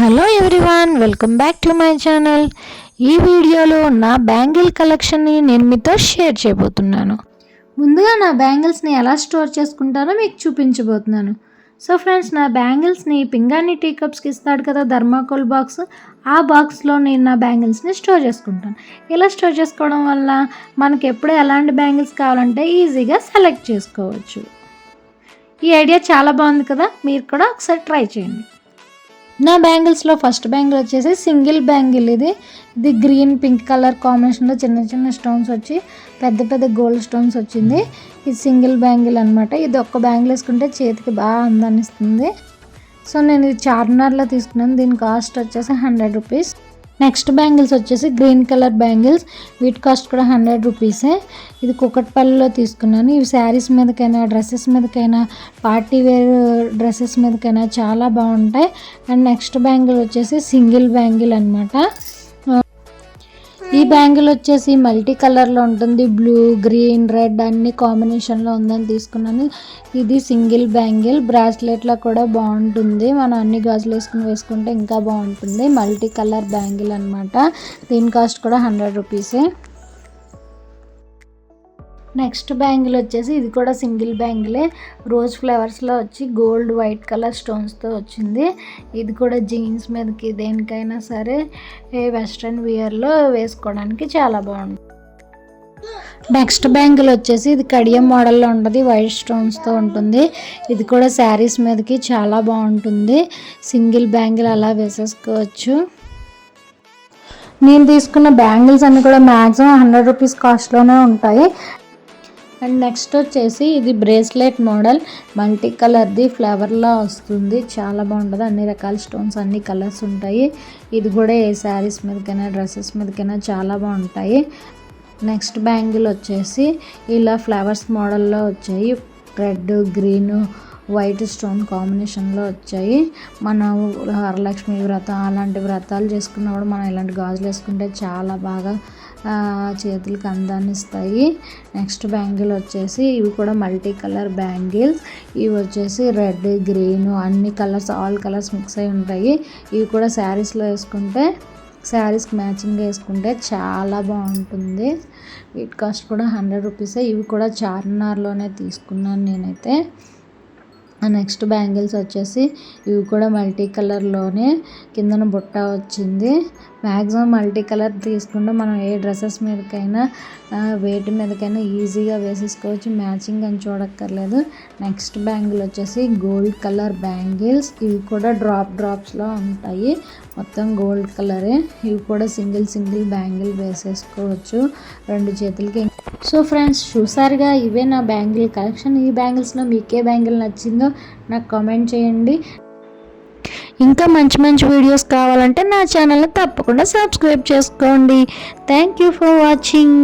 Hello everyone welcome back to my channel. ఈ వీడియోలో నా బ్యాంగిల్ కలెక్షన్ని నేను మీతో షేర్ చేయబోతున్నాను. ముందుగా నా బ్యాంగిల్స్ని ఎలా స్టోర్ చేసుకుంటానో మీకు చూపించబోతున్నాను. సో ఫ్రెండ్స్ నా బ్యాంగిల్స్ని పింగాణి టీ కప్స్కి ఇస్తాడు కదా ధర్మాకోల్ బాక్స్. ఆ బాక్స్లో నేను నా బ్యాంగిల్స్ని స్టోర్ చేసుకుంటాను. ఇలా స్టోర్ చేసుకోవడం వల్ల మనకి ఎప్పుడు ఎలాంటి బ్యాంగిల్స్ కావాలంటే ఈజీగా సెలెక్ట్ చేసుకోవచ్చు. ఈ ఐడియా చాలా బాగుంది కదా మీరు కూడా ఒకసారి ట్రై చేయండి. నా బ్యాంగిల్స్లో ఫస్ట్ బ్యాంగిల్ వచ్చేసి సింగిల్ బ్యాంగిల్ ఇది. ఇది గ్రీన్ పింక్ కలర్ కాంబినేషన్లో చిన్న చిన్న స్టోన్స్ వచ్చి పెద్ద పెద్ద గోల్డ్ స్టోన్స్ వచ్చింది. ఇది సింగిల్ బ్యాంగిల్ అనమాట ఇది ఒక్క బ్యాంగిల్ వేసుకుంటే చేతికి బాగా అందాన్నిస్తుంది సో నేను ఇది చార్మినార్లో తీసుకున్నాను. దీని కాస్ట్ వచ్చేసి హండ్రెడ్ రూపీస్. నెక్స్ట్ బ్యాంగిల్స్ వచ్చేసి గ్రీన్ కలర్ బ్యాంగిల్స్. వీటి కాస్ట్ కూడా హండ్రెడ్ రూపీసే ఇది కుకట్పల్లిలో తీసుకున్నాను. ఇవి శారీస్ మీదకైనా డ్రెస్సెస్ మీదకైనా పార్టీ వేర్ డ్రెస్సెస్ మీదకైనా చాలా బాగుంటాయి. అండ్ నెక్స్ట్ బ్యాంగిల్ వచ్చేసి సింగిల్ బ్యాంగిల్ అనమాట బ్యాంగిల్ వచ్చేసి మల్టీ కలర్లో ఉంటుంది. బ్లూ గ్రీన్ రెడ్ అన్ని కాంబినేషన్లో ఉందని తీసుకున్నాను. ఇది సింగిల్ బ్యాంగిల్. బ్రాస్లెట్లో కూడా బాగుంటుంది. మనం అన్ని గాజులు వేసుకుని వేసుకుంటే ఇంకా బాగుంటుంది. మల్టీ కలర్ బ్యాంగిల్ అనమాట దీని కాస్ట్ కూడా హండ్రెడ్ రూపీసే. నెక్స్ట్ బ్యాంగిల్ వచ్చేసి ఇది కూడా సింగిల్ బ్యాంగిలే. రోజ్ ఫ్లవర్స్లో వచ్చి గోల్డ్ వైట్ కలర్ స్టోన్స్తో వచ్చింది. ఇది కూడా జీన్స్ మీదకి దేనికైనా సరే వెస్ట్రన్ వియర్లో వేసుకోవడానికి చాలా బాగుంటుంది నెక్స్ట్ బ్యాంగిల్ వచ్చేసి ఇది కడియం మోడల్లో ఉంటుంది వైట్ స్టోన్స్తో ఉంటుంది. ఇది కూడా శారీస్ మీదకి చాలా బాగుంటుంది. సింగిల్ బ్యాంగిల్ అలా వేసేసుకోవచ్చు. నేను తీసుకున్న బ్యాంగిల్స్ అన్నీ కూడా మ్యాక్సిమం హండ్రెడ్ రూపీస్ కాస్ట్లోనే ఉంటాయి. అండ్ నెక్స్ట్ వచ్చేసి ఇది బ్రేస్లెట్ మోడల్. మల్టీ కలర్ది ఫ్లవర్లా వస్తుంది. చాలా బాగుంటుంది. అన్ని రకాల స్టోన్స్ అన్ని కలర్స్ ఉంటాయి. ఇది కూడా ఏ శారీస్ మీదకైనా డ్రెస్సెస్ మీదకైనా చాలా బాగుంటాయి. నెక్స్ట్ బ్యాంగిల్ వచ్చేసి ఇలా ఫ్లవర్స్ మోడల్లో వచ్చాయి. రెడ్ గ్రీన్ వైట్ స్టోన్ కాంబినేషన్లో వచ్చాయి. మనం వరలక్ష్మి వ్రతం అలాంటి వ్రతాలు చేసుకున్నప్పుడు మనం ఇలాంటి గాజులు వేసుకుంటే చాలా బాగా చేతులకు అందాన్ని ఇస్తాయి. నెక్స్ట్ బ్యాంగిల్ వచ్చేసి ఇవి కూడా మల్టీ కలర్ బ్యాంగిల్స్. ఇవి వచ్చేసి రెడ్ గ్రీన్ అన్ని కలర్స్ ఆల్ కలర్స్ మిక్స్ అయి ఉంటాయి. ఇవి కూడా శారీస్లో వేసుకుంటే శారీస్కి మ్యాచింగ్ వేసుకుంటే చాలా బాగుంటుంది. వీటి కాస్ట్ కూడా హండ్రెడ్ రూపీసే. ఇవి కూడా చార్మినార్లోనే తీసుకున్నాను నేనైతే. నెక్స్ట్ బ్యాంగిల్స్ వచ్చేసి ఇవి కూడా మల్టీ కలర్లోనే కిందన బుట్ట వచ్చింది. మ్యాక్సిమం మల్టీ కలర్ తీసుకుంటే మనం ఏ డ్రెస్సెస్ మీదకైనా వేటి మీదకైనా ఈజీగా వేసేసుకోవచ్చు. మ్యాచింగ్ అని చూడక్కర్లేదు. నెక్స్ట్ బ్యాంగిల్ వచ్చేసి గోల్డ్ కలర్ బ్యాంగిల్స్. ఇవి కూడా డ్రాప్ డ్రాప్స్లో ఉంటాయి. మొత్తం గోల్డ్ కలరే. ఇవి కూడా సింగిల్ సింగిల్ బ్యాంగిల్ వేసేసుకోవచ్చు. రెండు చేతులకి సో ఫ్రెండ్స్ చూసారుగా ఇవే నా బ్యాంగిల్ కలెక్షన్. ఈ బ్యాంగిల్స్లో మీకే బ్యాంగిల్ నచ్చిందో నాకు కామెంట్ చేయండి. ఇంకా మంచి మంచి వీడియోస్ కావాలంటే నా ఛానల్ని తప్పకుండా సబ్స్క్రైబ్ చేసుకోండి. Thank you for watching.